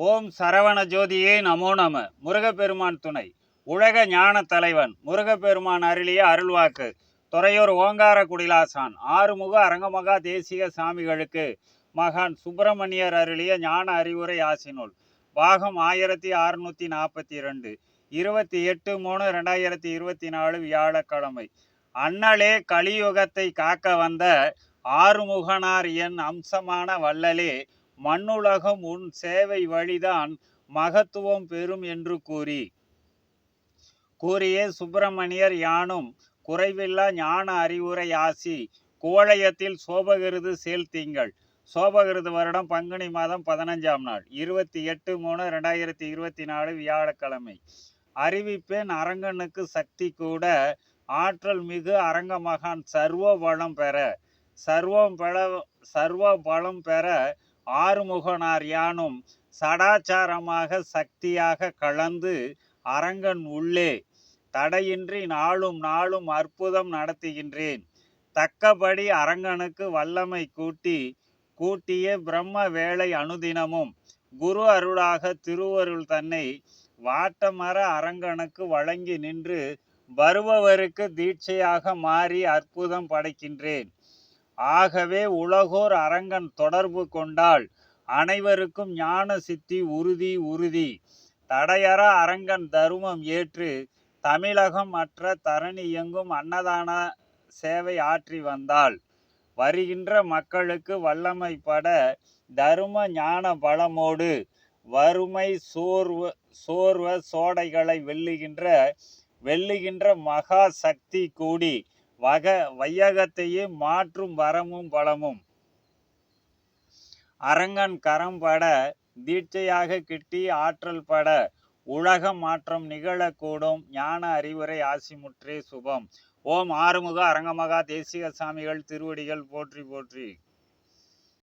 ஓம் சரவண ஜோதியே நமோ நம. முருகப்பெருமான் துணை. உலக ஞான தலைவன். முருகப்பெருமான் அருளிய அருள்வாக்கு. துறையூர் ஓங்கார குடிலாசான். ஆறுமுக அரங்கமகா தேசிய சாமிகளுக்கு மகான் சுப்பிரமணியர் அருளிய ஞான அறிவுரை ஆசினுள் பாகம் ஆயிரத்தி அறுநூத்தி நாற்பத்தி ரெண்டு இருபத்தி எட்டு மூணு ரெண்டாயிரத்தி இருபத்தி நாலு வியாழக்கிழமை. அண்ணலே கலியுகத்தை காக்க வந்த ஆறுமுகனார் என் அம்சமான வள்ளலே மண்ணுலகம் உன் சேவை வழிதான் மகத்துவம் பெறும் என்று கூறி. கூறியே சுப்பிரமணியர் யானும் குறைவில்லா ஞான அறிவுரை ஆசி கோழையத்தில் சோபகிருது சேர்த்தீங்கள் சோபகிருது வருடம் பங்குனி மாதம் பதினஞ்சாம் நாள் இருபத்தி எட்டு மூணு ரெண்டாயிரத்தி இருபத்தி நாலு வியாழக்கிழமை. அறிவிப்பேன் அரங்கனுக்கு சக்தி கூட ஆற்றல் மிகு அரங்க மகான் சர்வ பலம் பெற சர்வம் பல சர்வ பலம் பெற ஆறுமுகனார் யானும் சடாச்சாரமாக சக்தியாக கலந்து அரங்கன் உள்ளே தடையின்றி நாளும் நாளும் அற்புதம் நடத்துகின்றேன். தக்கபடி அரங்கனுக்கு வல்லமை கூட்டி கூட்டிய பிரம்ம வேலை அனுதினமும் குரு அருளாக திருவருள் தன்னை வாட்டமர அரங்கனுக்கு வழங்கி நின்று வருபவருக்கு தீட்சையாக மாறி அற்புதம் படைக்கின்றேன். ஆகவே உலகோர் அரங்கன் தொடர்பு கொண்டால் அனைவருக்கும் ஞான சித்தி உறுதி உறுதி. தடையற அரங்கன் தருமம் ஏற்று தமிழகம் மற்ற தரணி எங்கும் அன்னதான சேவை ஆற்றி வந்தால் வருகின்ற மக்களுக்கு வல்லமைப்பட தரும ஞான பலமோடு வறுமை சோர்வ சோர்வ சோடைகளை வெல்லுகின்ற வெல்லுகின்ற மகா சக்தி கூடி வக வையகத்தையே மாற்றும் வரமும் பலமும் அரங்கன் கரம் பட தீட்சையாக கிட்டி ஆற்றல் பட உலக மாற்றம் நிகழக்கூடும் ஞான அறிவுரை ஆசிமுற்றே சுபம். ஓம் ஆறுமுக அரங்கமகா தேசிக சாமிகள் திருவடிகள் போற்றி போற்றி.